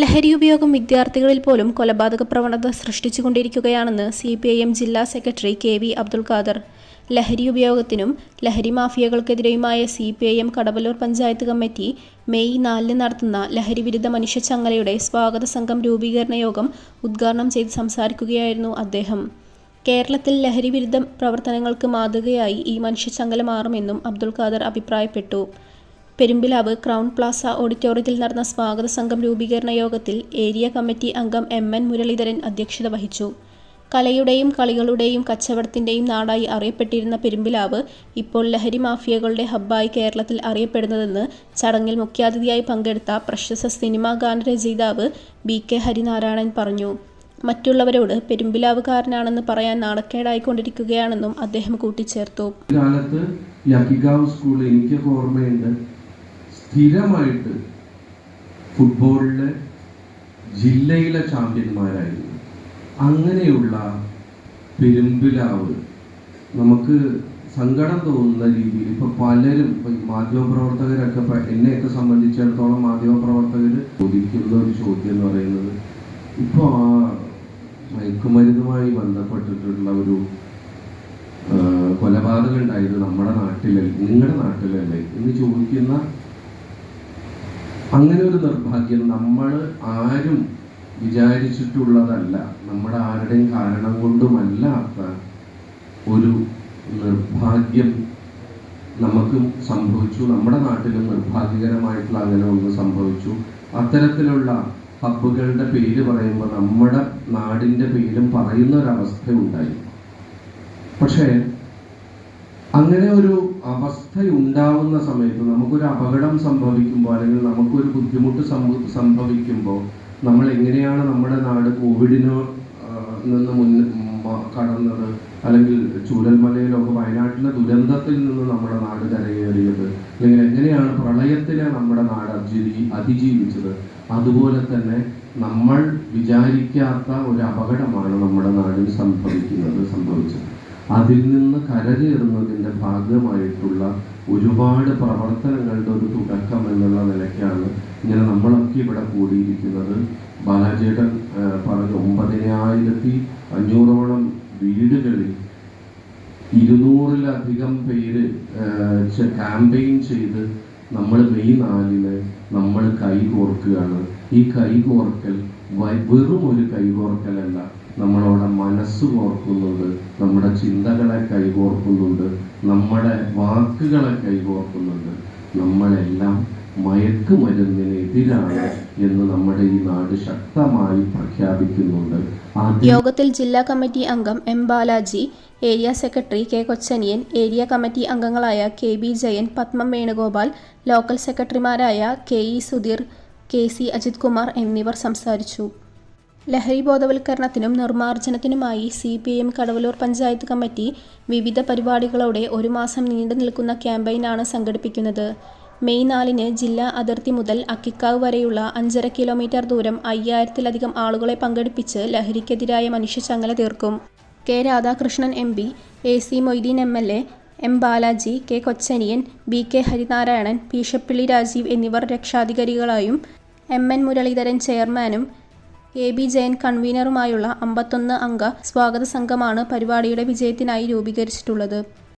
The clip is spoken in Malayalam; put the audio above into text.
ലഹരി ഉപയോഗം വിദ്യാർത്ഥികളിൽ പോലും കൊലപാതക പ്രവണത സൃഷ്ടിച്ചുകൊണ്ടിരിക്കുകയാണെന്ന് സി പി ഐ എം ജില്ലാ secretary K V Abdul Khader. ലഹരി ഉപയോഗത്തിനും ലഹരി മാഫിയകൾക്കെതിരെയുമായ C P I M Kadavallur panchayat committee May നാലിന് നടത്തുന്ന ലഹരി വിരുദ്ധ മനുഷ്യച്ചങ്ങലയുടെ സ്വാഗത സംഘം രൂപീകരണ യോഗം ഉദ്ഘാടനം ചെയ്ത് സംസാരിക്കുകയായിരുന്നു അദ്ദേഹം. കേരളത്തിൽ ലഹരി വിരുദ്ധ പ്രവർത്തനങ്ങൾക്ക് മാതൃകയായി ഈ മനുഷ്യച്ചങ്ങല മാറുമെന്നും അബ്ദുൽ ഖാദർ അഭിപ്രായപ്പെട്ടു. പെരുമ്പിലാവ് ക്രൗൺ പ്ലാസ ഓഡിറ്റോറിയത്തിൽ നടന്ന സ്വാഗത സംഘം രൂപീകരണ യോഗത്തിൽ ഏരിയ കമ്മിറ്റി അംഗം എം എൻ മുരളീധരൻ അധ്യക്ഷത വഹിച്ചു. കലയുടെയും കളികളുടെയും കച്ചവടത്തിന്റെയും നാടായി അറിയപ്പെട്ടിരുന്ന പെരുമ്പിലാവ് ഇപ്പോൾ ലഹരി മാഫിയകളുടെ ഹബ്ബായി കേരളത്തിൽ അറിയപ്പെടുന്നതെന്ന് ചടങ്ങിൽ മുഖ്യാതിഥിയായി പങ്കെടുത്ത പ്രശസ്ത സിനിമാ ഗാനരചയിതാവ് ബി കെ ഹരിനാരായണൻ പറഞ്ഞു. മറ്റുള്ളവരോട് പെരുമ്പിലാവുകാരനാണെന്ന് പറയാൻ നാണക്കേടായിക്കൊണ്ടിരിക്കുകയാണെന്നും അദ്ദേഹം കൂട്ടിച്ചേർത്തു. കാലത്ത് സ്കൂളിൽ എനിക്ക് ഓർമ്മയുണ്ട്. സ്ഥിരമായിട്ട് ഫുട്ബോളിലെ ജില്ലയിലെ ചാമ്പ്യന്മാരായിരുന്നു. അങ്ങനെയുള്ള പെരുമ്പിലാവ്. നമുക്ക് സങ്കടം തോന്നുന്ന രീതിയിൽ ഇപ്പൊ പലരും ഇപ്പൊ ഈ മാധ്യമപ്രവർത്തകരൊക്കെ എന്നെയൊക്കെ സംബന്ധിച്ചിടത്തോളം മാധ്യമപ്രവർത്തകർ ചോദിക്കുന്ന ഒരു ചോദ്യം എന്ന് പറയുന്നത് ഇപ്പൊ ആ മയക്കുമരുന്നുമായി ബന്ധപ്പെട്ടിട്ടുള്ള ഒരു കൊലപാതകം ഉണ്ടായത് നമ്മുടെ നാട്ടിലല്ലേ? നിങ്ങളുടെ നാട്ടിലല്ലേ? എന്ന് ചോദിക്കുന്ന അങ്ങനെ ഒരു നിർഭാഗ്യം നമ്മൾ ആരും വിചാരിച്ചിട്ടുള്ളതല്ല. നമ്മുടെ ആരുടെയും കാരണം കൊണ്ടുമല്ലാത്ത ഒരു നിർഭാഗ്യം നമുക്കും സംഭവിച്ചു. നമ്മുടെ നാട്ടിലും നിർഭാഗ്യകരമായിട്ടുള്ള അങ്ങനെ ഒന്ന് സംഭവിച്ചു. അത്തരത്തിലുള്ള ഹബ്ബുകളുടെ പേര് പറയുമ്പോൾ നമ്മുടെ നാടിന്റെ പേരും പറയുന്ന ഒരവസ്ഥ ഉണ്ടായി പക്ഷേ അങ്ങനെ ഒരു അവസ്ഥ ഉണ്ടാവുന്ന സമയത്ത് നമുക്കൊരു അപകടം സംഭവിക്കുമ്പോൾ അല്ലെങ്കിൽ നമുക്കൊരു ബുദ്ധിമുട്ട് സംഭ- സംഭവിക്കുമ്പോൾ നമ്മൾ എങ്ങനെയാണ് നമ്മുടെ നാട് കോവിഡിന് നിന്ന് കടന്നത്? അല്ലെങ്കിൽ ചൂരൽമലയിലൊക്കെ വയനാട്ടിലെ ദുരന്തത്തിൽ നിന്ന് നമ്മുടെ നാട് കരകയറിയത്? അല്ലെങ്കിൽ എങ്ങനെയാണ് പ്രളയത്തിനെ നമ്മുടെ നാട് അതിജീവി അതിജീവിച്ചത്? അതുപോലെ തന്നെ നമ്മൾ വിചാരിക്കാത്ത ഒരു അപകടമാണ് നമ്മുടെ നാടിന് സംഭവിക്കുന്നത്. അതിൽ നിന്ന് കരകയറുന്നതിന്റെ ഭാഗമായിട്ടുള്ള ഒരുപാട് പ്രവർത്തനങ്ങളുടെ ഒരു തുടക്കം എന്നുള്ള നിലയ്ക്കാണ് ഇങ്ങനെ നമ്മളൊക്കെ ഇവിടെ കൂടിയിരിക്കുന്നത്. ബാലാജേട്ടൻ പറഞ്ഞ ഒമ്പതിനായിരത്തി അഞ്ഞൂറോളം വീടുകളിൽ ഇരുന്നൂറിലധികം പേര് ക്യാമ്പയിൻ ചെയ്ത് നമ്മൾ മെയ് നാലിന് നമ്മൾ കൈ കോർക്കുകയാണ് ഈ കൈ കോർക്കൽ വെറും ഒരു കൈകോർക്കലല്ല. നമ്മളവിടെ മനസ്സ് കോർക്കുന്നുണ്ട് നമ്മുടെ ചിന്തകളെ കൈകോർക്കുന്നുണ്ട് നമ്മുടെ വാക്കുകളെ കൈകോർക്കുന്നുണ്ട്. നമ്മളെല്ലാം മയക്കുമരുന്നിനെതിരാണ് എന്ന് നമ്മുടെ ഈ നാട് ശക്തമായി പ്രഖ്യാപിക്കുന്നുണ്ട്. യോഗത്തിൽ ജില്ലാ കമ്മിറ്റി അംഗം M Balaji area secretary K Kochaniyan area committee അംഗങ്ങളായ K B Jayan Pathmam Venugopal local സെക്രട്ടറിമാരായ K E Sudheer K C Ajith Kumar എന്നിവർ സംസാരിച്ചു. ലഹരി ബോധവൽക്കരണത്തിനും നിർമ്മാർജനത്തിനുമായി C P M Kadavallur panchayat committee വിവിധ പരിപാടികളോടെ ഒരു മാസം നീണ്ടു നിൽക്കുന്ന ക്യാമ്പയിനാണ് സംഘടിപ്പിക്കുന്നത്. മെയ് നാലിന് ജില്ലാ അതിർത്തി മുതൽ അക്കിക്കാവ് വരെയുള്ള അഞ്ചര കിലോമീറ്റർ ദൂരം അയ്യായിരത്തിലധികം ആളുകളെ പങ്കെടുപ്പിച്ച് ലഹരിക്കെതിരായ മനുഷ്യചങ്ങല തീർക്കും. K Radhakrishnan M P A C Moideen M L A M Balaji K Kochaniyan B K Harinarayanan Peeshappilly Rajeev എന്നിവർ രക്ഷാധികാരികളായും എം എൻ മുരളീധരൻ ചെയർമാനും എ ബി ജയൻ കൺവീനറുമായുള്ള അമ്പത്തൊന്ന് അംഗ സ്വാഗത സംഘമാണ് പരിപാടിയുടെ വിജയത്തിനായി രൂപീകരിച്ചിട്ടുള്ളത്.